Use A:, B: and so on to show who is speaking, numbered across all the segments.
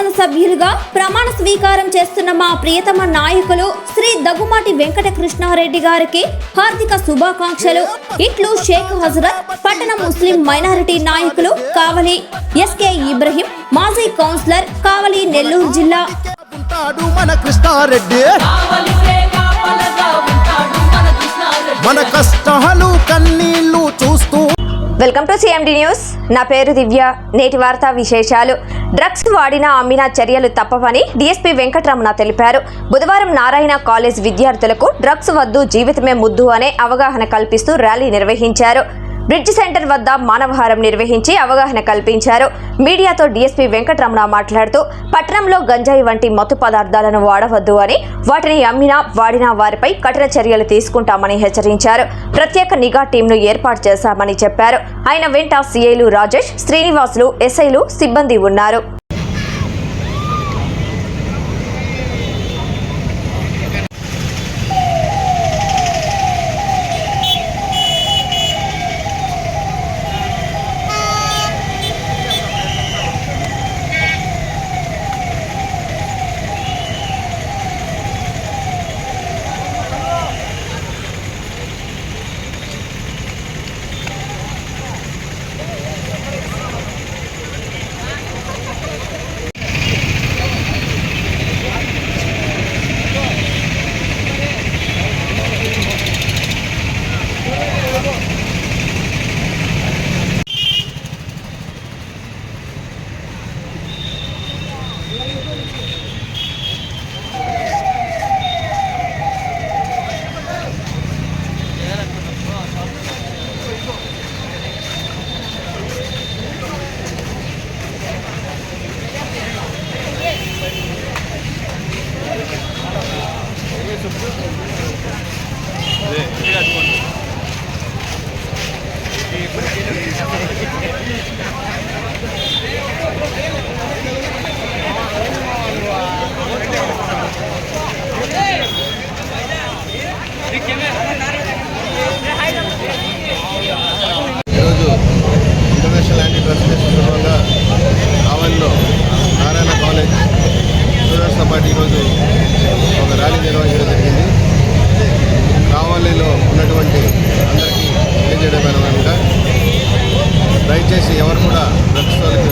A: శాసనసభ్యులుగా ప్రమాణ స్వీకారం చేస్తున్న మా ప్రియతమ నాయకులు శ్రీ దగ్గుమాటి వెంకట కృష్ణారెడ్డి గారికి హార్దిక శుభాకాంక్షలు. ఇట్లు షేక్ హజరత్ పట్టణ ముస్లిం మైనారిటీ నాయకులు కావలి ఎస్కే ఇబ్రహీం మాజీ కౌన్సిలర్ కావలి నెల్లూరు జిల్లా.
B: మన కృష్ణారెడ్డి.
C: మన
B: కష్టాలు
D: వెల్కమ్ టు సిఎండి న్యూస్ నా పేరు దివ్య. నేటి వార్తా విశేషాలు. డ్రగ్స్ వాడిన అమ్మిన చర్యలు తప్పవని డీఎస్పీ వెంకటరమణ తెలిపారు. బుధవారం నారాయణ కాలేజ్ విద్యార్థులకు డ్రగ్స్ వద్దు జీవితమే ముద్దు అనే అవగాహన కల్పిస్తూ ర్యాలీ నిర్వహించారు. బ్రిడ్జ్ సెంటర్ వద్ద మానవహారం నిర్వహించి అవగాహన కల్పించారు. మీడియాతో డీఎస్పీ వెంకటరమణ మాట్లాడుతూ పట్టణంలో గంజాయి వంటి మత్తు పదార్థాలను వాడవద్దు అని వాటిని అమ్మినా వాడినా వారిపై కఠిన చర్యలు తీసుకుంటామని హెచ్చరించారు. ప్రత్యేక నిఘా టీంను ఏర్పాటు చేశామని చెప్పారు. ఆయన వెంట సీఐలు రాజేష్ శ్రీనివాసులు ఎస్ఐలు సిబ్బంది ఉన్నారు.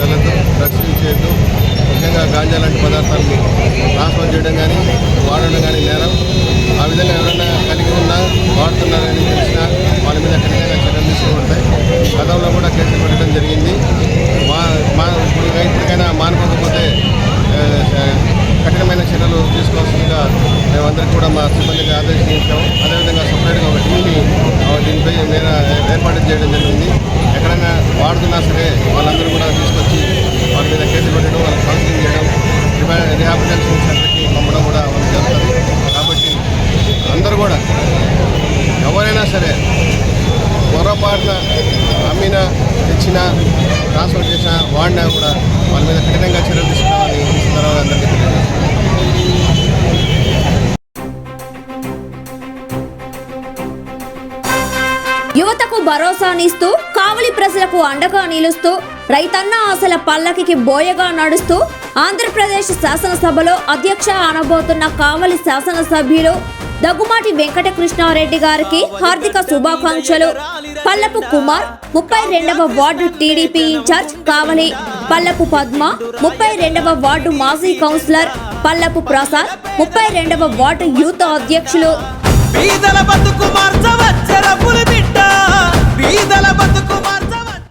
E: వెళ్ళద్దు డ్రగ్స్ చేయొద్దు ముఖ్యంగా గాంజా లాంటి పదార్థాలను ట్రాన్స్ఫర్ చేయడం కానీ వాడడం కానీ నేరం. ఆ విధంగా ఎవరైనా కలిగి ఉన్నా వాడుతున్నారని తెలిసినా వాళ్ళ మీద కఠినంగా చర్యలు తీసుకోబడతాయి. గతంలో కూడా కేసులు పెట్టడం జరిగింది. మా మా ఇప్పుడు ఇప్పటికైనా మానుకోకపోతే కఠినమైన చర్యలు తీసుకోవాల్సిందిగా మేమందరికీ కూడా మా సిబ్బందికి ఆదేశించాము అదేవిధంగా సపరేట్గా ఒక టీంని దీనిపై ఏర్పాటు చేయడం జరిగింది. ఎక్కడైనా వాడుతున్నా సరే వాళ్ళందరూ కూడా తీసుకొచ్చి వాళ్ళ మీద కేసులు పెట్టడం వాళ్ళకి కౌన్సిలింగ్ చేయడం రిహాబిలిటేషన్ సెంటర్కి పంపడం కూడా వాళ్ళు జరుగుతుంది కాబట్టి అందరూ కూడా ఎవరైనా సరే పొరపాటున అమ్మినా తెచ్చినా ట్రాన్స్ఫర్ చేసినా వాడినా కూడా వాళ్ళ మీద కఠినంగా చర్యలు తీసుకోవాలని ఈ అందరికీ
A: యువతకు భరోసానిస్తూ కావలి ప్రజలకు అండగా నిలుస్తూ రైతన్న ఆశల పల్లకికి బోయగా నడుస్తూ ఆంధ్రప్రదేశ్ శాసనసభలో అధ్యక్ష అనబోతున్న కావలి శాసనసభ్యులు దగ్గుమాటి వెంకట కృష్ణారెడ్డి గారికి హార్దిక శుభాకాంక్షలు. పల్లపు కుమార్ ముప్పై రెండవ ward TDP in charge Kavali. Pallapu Padma ముప్పై రెండవ వార్డు మాజీ కౌన్సిలర్. పల్లపు ప్రసాద్ ముప్పై రెండవ వార్డు యూత్ అధ్యక్షులు.
C: బీదల బతుకు బీదల బతుకు